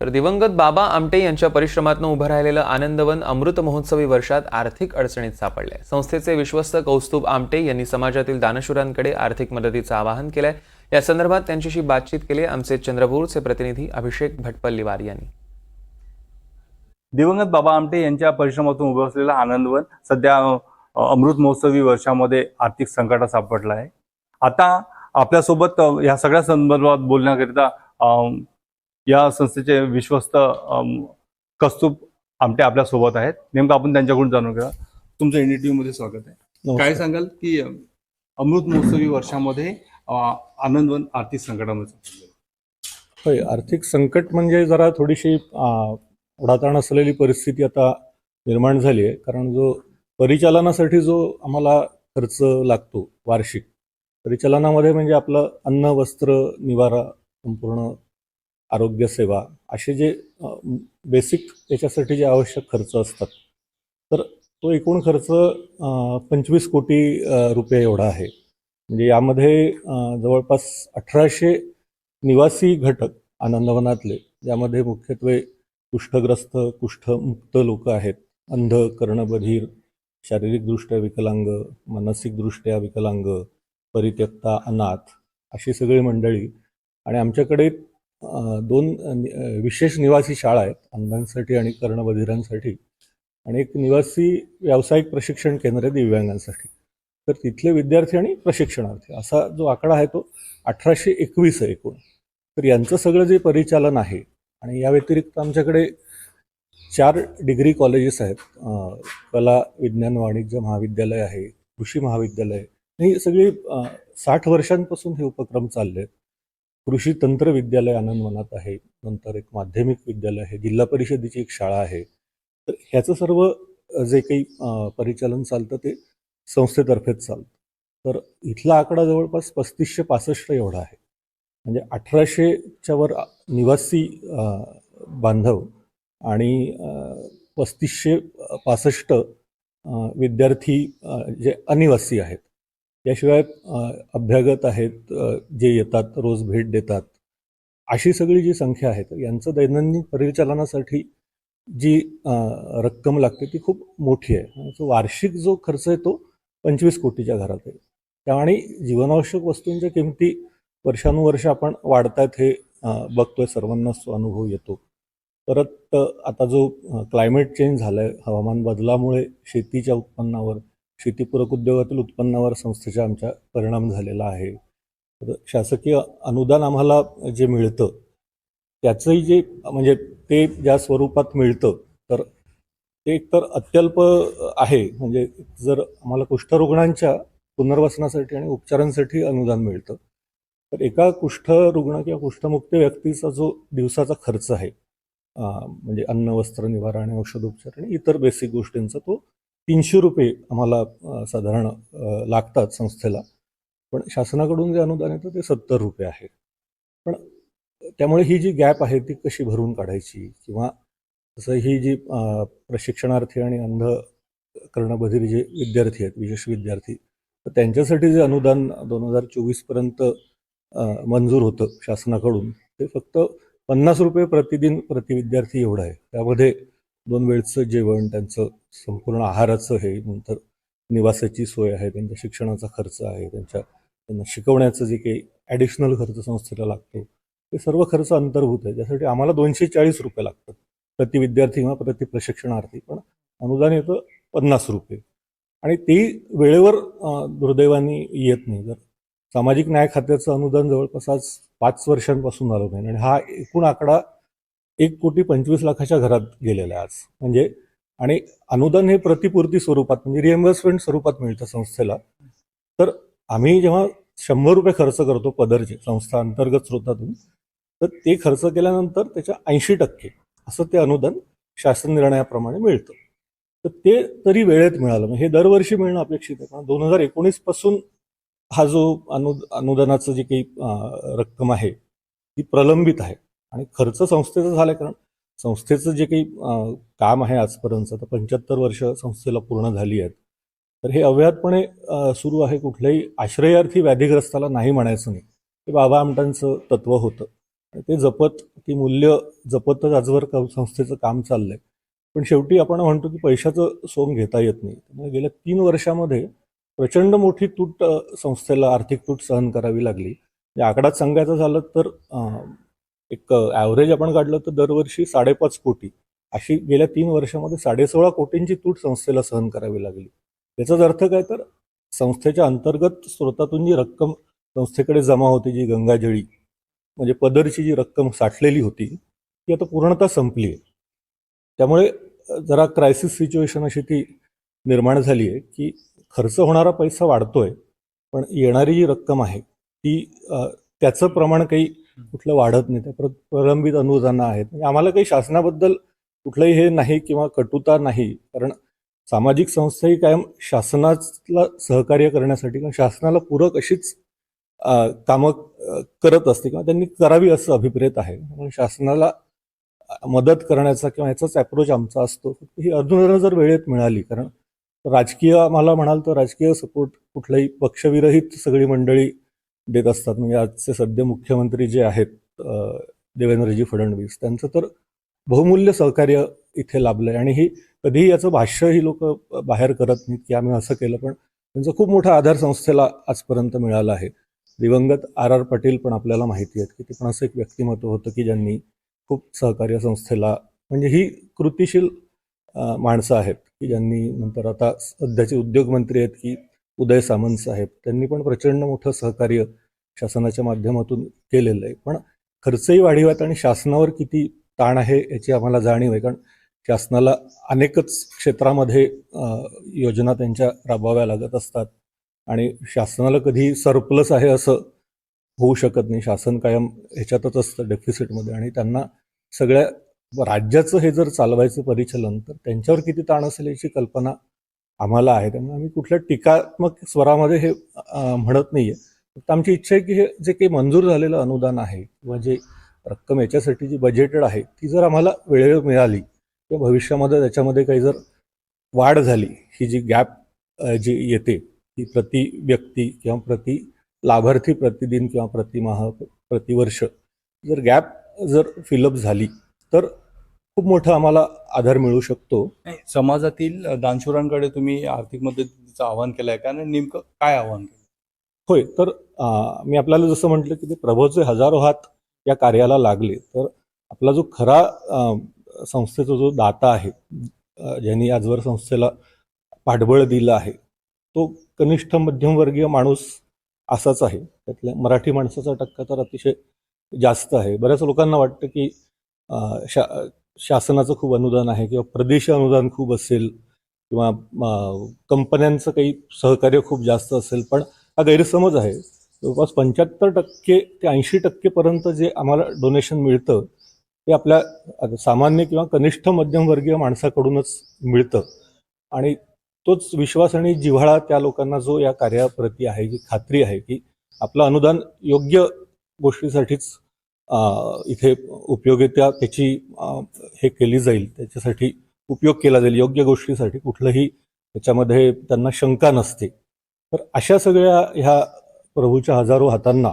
तर दिवंगत बाबा आमटे यांच्या परिश्रमातून उभं राहिलेलं आनंदवन अमृत महोत्सवी वर्षात आर्थिक अडचणीत सापडले संस्थेचे विश्वस्त कौस्तुभ आमटे यांनी समाजातील दानशूरांकडे आर्थिक मदतीचं आवाहन केलंय. या संदर्भात त्यांच्याशी बातचीत केली आमचे चंद्रपूरचे प्रतिनिधी अभिषेक भटपल्लीवार यांनी. दिवंगत बाबा आमटे यांच्या परिश्रमातून उभं असलेलं आनंदवन सध्या अमृत महोत्सवी वर्षामध्ये आर्थिक संकटात सापडला आहे. आता आपल्यासोबत या सगळ्या संदर्भात बोलण्याकरिता या संस्थेचे विश्वस्त अम, कस्तूप आमटे आपल्यासोबत आहेत. नेमकं आपण त्यांच्याकडून जाणून घेऊया. तुमचं एनडीटीव्ही मध्ये स्वागत आहे. काय सांगाल की अमृत महोत्सवी वर्षामध्ये आनंदवन आर्थिक संकटामध्ये होय आर्थिक संकट म्हणजे जरा थोडीशी ओढाताण असलेली परिस्थिती आता निर्माण झाली आहे. कारण जो परिचालनासाठी जो आम्हाला खर्च लागतो वार्षिक परिचालनामध्ये म्हणजे आपलं अन्न वस्त्र निवारा संपूर्ण आरोग्यसेवा असे जे बेसिक त्याच्यासाठी जे आवश्यक खर्च असतात. तर तो एकूण खर्च पंचवीस कोटी रुपये एवढा आहे. म्हणजे यामध्ये जवळपास अठराशे निवासी घटक आनंदवनातले ज्यामध्ये मुख्यत्वे कुष्ठग्रस्त कुष्ठमुक्त लोक आहेत. अंध कर्णबधीर शारीरिकदृष्ट्या विकलांग मानसिकदृष्ट्या विकलांग परित्यक्ता अनाथ अशी सगळी मंडळी. आणि आमच्याकडे दोन नि- विशेष निवासी शाळा आहेत अंधांसाठी आणि कर्णबधिरांसाठी. आणि एक निवासी व्यावसायिक प्रशिक्षण केंद्र आहे दिव्यांगांसाठी. तर तिथले विद्यार्थी आणि प्रशिक्षणार्थी असा जो आकडा आहे तो अठराशे एकवीस आहे एकूण. तर यांचं सगळं जे परिचालन आहे आणि या व्यतिरिक्त आमच्याकडे चार डिग्री कॉलेजेस आहेत. कला विज्ञान वाणिज्य महाविद्यालय आहे कृषी महाविद्यालय. ही सगळी साठ वर्षांपासून हे उपक्रम चालले आहेत कृषी तंत्र विद्यालय आनंदवनात आहे नंतर एक माध्यमिक विद्यालय आहे जिल्हा परिषदेची एक शाळा आहे. तर ह्याचं सर्व जे काही परिचालन चालतं ते संस्थेतर्फेच चालतं. तर इथला आकडा जवळपास पस्तीसशे पासष्ट एवढा आहे. म्हणजे अठराशेच्या वर निवासी बांधव आणि पस्तीसशे पासष्ट विद्यार्थी जे अनिवासी आहेत. याशिवाय अभ्यागत आहेत जे येतात रोज भेट देतात अशी सगळी जी संख्या आहे यांचं दैनंदिन परिचालनासाठी जी रक्कम लागते ती खूप मोठी आहे. सो वार्षिक जो खर्च आहे तो पंचवीस कोटीच्या घरात आहे. त्यामुळे जीवनावश्यक वस्तूंच्या किमती वर्षानुवर्ष आपण वाढतायत हे बघतोय सर्वांनाच तो अनुभव येतो. परत आता जो क्लायमेट चेंज झाला आहे हवामान बदलामुळे शेतीच्या उत्पन्नावर शेतीपूरक उद्योगातील उत्पन्नावर संस्थेच्या आमच्या परिणाम झालेला आहे. तर शासकीय अनुदान आम्हाला जे मिळतं त्याचंही जे म्हणजे ते ज्या स्वरूपात मिळतं तर ते एकतर अत्यल्प आहे. म्हणजे जर आम्हाला कुष्ठरुग्णांच्या पुनर्वसनासाठी आणि उपचारांसाठी अनुदान मिळतं तर एका कुष्ठ रुग्ण किंवा कुष्ठमुक्त व्यक्तीचा जो दिवसाचा खर्च आहे म्हणजे अन्न वस्त्र निवारा आणि औषधोपचार आणि इतर बेसिक गोष्टींचा तो तीनशे रुपये आम्हाला साधारण लागतात संस्थेला. पण शासनाकडून जे अनुदान येतं ते सत्तर रुपये आहे. पण त्यामुळे ही जी गॅप आहे ती कशी भरून काढायची? किंवा जसं ही जी प्रशिक्षणार्थी आणि अंध कर्णबधीर जे विद्यार्थी आहेत विशेष विद्यार्थी तर त्यांच्यासाठी जे अनुदान दोन हजार चोवीसपर्यंत मंजूर होतं शासनाकडून ते फक्त पन्नास रुपये प्रतिदिन प्रतिविद्यार्थी एवढं आहे. त्यामध्ये दोन वेळचं जेवण त्यांचं संपूर्ण आहाराचं हे नंतर निवासाची सोय आहे त्यांच्या शिक्षणाचा खर्च आहे त्यांच्या त्यांना शिकवण्याचं जे काही ॲडिशनल खर्च संस्थेला लागतो ते सर्व खर्च अंतर्भूत आहे. त्यासाठी आम्हाला दोनशे चाळीस रुपये लागतात. प्रति विद्यार्थी किंवा प्रति प्रशिक्षणार्थी पण अनुदान येतं पन्नास रुपये. आणि ते वेळेवर दुर्दैवाने येत नाही. जर सामाजिक न्याय खात्याचं अनुदान जवळपास आज पाच वर्षांपासून आलं नाही आणि हा एकूण आकडा एक कोटी पंचवीस लाखाच्या घरात गेलेलं आहे आज. म्हणजे आणि अनुदान हे प्रतिपूर्ती स्वरूपात म्हणजे रिएम्बर्समेंट स्वरूपात मिळतं संस्थेला. तर आम्ही जेव्हा शंभर रुपये खर्च करतो पदरचे संस्था अंतर्गत स्रोतातून तर ते खर्च केल्यानंतर त्याच्या ऐंशी टक्के असं ते अनुदान शासन निर्णयाप्रमाणे मिळतं. तर ते तरी वेळेत मिळालं. म्हणजे हे दरवर्षी मिळणं अपेक्षित आहे. कारण दोन हजार एकोणीसपासून हा जो अनु अनुदानाचं जी काही रक्कम आहे ती प्रलंबित आहे. आणि खर्च संस्थेचा झालाय कारण संस्थेचं जे काही काम आहे आजपर्यंत तर पंच्याहत्तर वर्ष संस्थेला पूर्ण झाली आहेत. तर हे अव्याहतपणे सुरू आहे कुठल्याही आश्रयार्थी व्याधीग्रस्ताला नाही म्हणायचं नाही. हे बाबा आमटांचं तत्व होतं. ते जपत ती मूल्य जपतच आजवर संस्थेचं काम चाललंय. पण शेवटी आपण म्हणतो की पैशाचं सोंग घेता येत नाही. त्यामुळे गेल्या तीन वर्षामध्ये प्रचंड मोठी तूट संस्थेला आर्थिक तूट सहन करावी लागली. म्हणजे या सांगायचं झालं तर एक ॲव्हरेज आपण काढलं तर दरवर्षी साडेपाच कोटी. अशी गेल्या तीन वर्षामध्ये साडेसोळा कोटींची तूट संस्थेला सहन करावी लागली. याचाच अर्थ काय तर संस्थेच्या अंतर्गत स्रोतातून जी रक्कम संस्थेकडे जमा होती जी गंगाजळी म्हणजे पदरची जी रक्कम साठलेली होती ती आता पूर्णतः संपली आहे. त्यामुळे जरा क्रायसिस सिच्युएशन अशी ती निर्माण झाली आहे की खर्च होणारा पैसा वाढतोय पण येणारी जी रक्कम आहे ती त्याचं प्रमाण काही कुठलं वाढत नाही त्या प्रलंबित अनुदानं आहेत. म्हणजे आम्हाला काही शासनाबद्दल कुठलंही हे नाही किंवा कटुता नाही कारण सामाजिक संस्था ही कायम शासनाला सहकार्य करण्यासाठी किंवा शासनाला पूरक अशीच कामं करत असते किंवा त्यांनी करावी असं अभिप्रेत आहे. म्हणून शासनाला मदत करण्याचा किंवा याचाच अप्रोच आमचा असतो. ही अनुदानं जर वेळेत मिळाली कारण राजकीय आम्हाला म्हणाल तर राजकीय सपोर्ट कुठलाही पक्षविरहित सगळी मंडळी देत असतात. म्हणजे आजचे सध्या मुख्यमंत्री जे आहेत देवेंद्रजी फडणवीस त्यांचं तर बहुमूल्य सहकार्य इथे लाभलंय. आणि ही कधीही याचं भाष्य ही लोक बाहेर करत नाहीत की आम्ही असं केलं पण त्यांचा खूप मोठा आधार संस्थेला आजपर्यंत मिळाला आहे. दिवंगत आर आर पाटील पण आपल्याला माहिती आहेत की ते पण असं एक व्यक्तिमत्व होतं की ज्यांनी खूप सहकार्य संस्थेला म्हणजे ही कृतिशील माणसं आहेत की ज्यांनी नंतर आता सध्याचे उद्योगमंत्री आहेत की उदय सामंत साहेब त्यांनी पण प्रचंड मोठं सहकार्य शासनाच्या माध्यमातून केलेलं आहे. पण खर्चही वाढीवात आणि शासनावर किती ताण आहे याची आम्हाला जाणीव आहे. कारण शासनाला अनेकच क्षेत्रामध्ये योजना त्यांच्या राबवाव्या लागत असतात आणि शासनाला कधी सरप्लस आहे असं होऊ शकत नाही. शासन कायम ह्याच्यातच असतं डेफिसिटमध्ये आणि त्यांना सगळ्या राज्याचं हे जर चालवायचं परिचलन तर त्यांच्यावर किती ताण असेल याची कल्पना आम्हाला आहे त्यामुळे आम्ही कुठल्या टीकात्मक स्वरामध्ये हे म्हणत नाही आहे फक्त आमची इच्छा आहे की हे जे काही मंजूर झालेलं अनुदान आहे किंवा जे रक्कम याच्यासाठी जी बजेटेड आहे ती जर आम्हाला वेळेवर मिळाली किंवा भविष्यामध्ये त्याच्यामध्ये काही जर वाढ झाली ही जी गॅप जी येते ती प्रति व्यक्ती किंवा प्रति लाभार्थी प्रतिदिन किंवा प्रतिमाह प्रतिवर्ष जर गॅप जर फिलअप झाली तर खूप मोठा आम्हाला आधार मिळू शकतो. समाजातील दानशूरांकडे तुम्ही आर्थिक मदतीचं आवाहन केलं आहे का? आणि नेमकं काय आवाहन केलं होय तर अं, मी आपल्याला जसं म्हटलं की ते प्रभूचे हजारो हात या कार्याला लागले तर आपला जो खरा संस्थेचा जो दाता आहे ज्यांनी आजवर संस्थेला पाठबळ दिलं आहे तो कनिष्ठ मध्यमवर्गीय माणूस असाच आहे. त्यातल्या मराठी माणसाचा टक्का तर अतिशय जास्त आहे. बऱ्याच लोकांना वाटतं की शा शासनाचं खूप अनुदान आहे किंवा प्रदेश अनुदान खूप असेल किंवा कंपन्यांचं काही सहकार्य खूप जास्त असेल पण हा गैरसमज आहे. जवळपास पंच्याहत्तर टक्के ते ऐंशी टक्केपर्यंत जे आम्हाला डोनेशन मिळतं ते आपल्या सामान्य किंवा कनिष्ठ मध्यमवर्गीय माणसाकडूनच मिळतं. आणि तोच विश्वास आणि जिव्हाळा त्या लोकांना जो या कार्याप्रती आहे जी खात्री आहे की आपलं अनुदान योग्य गोष्टीसाठीच इथे उपयोगिता त्याची हे केली जाईल. त्याच्यासाठी उपयोग केला जाईल. योग्य गोष्टीसाठी कुठलंही त्याच्यामध्ये त्यांना शंका नसते. तर अशा सगळ्या ह्या प्रभूच्या हजारो हातांना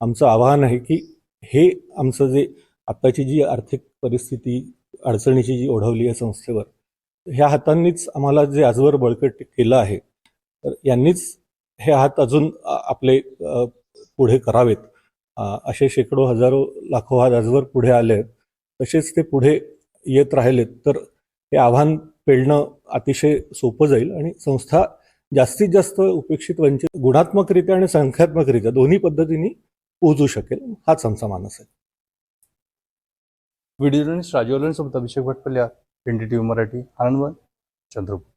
आमचं आवाहन आहे की हे आमचं जे आत्ताची जी आर्थिक परिस्थिती अडचणीची जी ओढवली आहे संस्थेवर ह्या हातांनीच आम्हाला जे आजवर बळकट केलं आहे तर यांनीच हे हात अजून आपले पुढे करावेत. असे शेकडो हजारो लाखो हा आजवर पुढे आले आहेत. तसेच ते पुढे येत राहिलेत. तर हे आव्हान पेलणं अतिशय सोपं जाईल आणि संस्था जास्तीत जास्त उपेक्षित वंचित गुणात्मकरित्या आणि संख्यात्मकरित्या दोन्ही पद्धतीने पोहोचू शकेल हाच आमचा मानस आहे. व्हिडिओ जर्नलिस्ट सोबत Abhishek Bhatpalya N D T V Marathi Anandwan Chandrapur.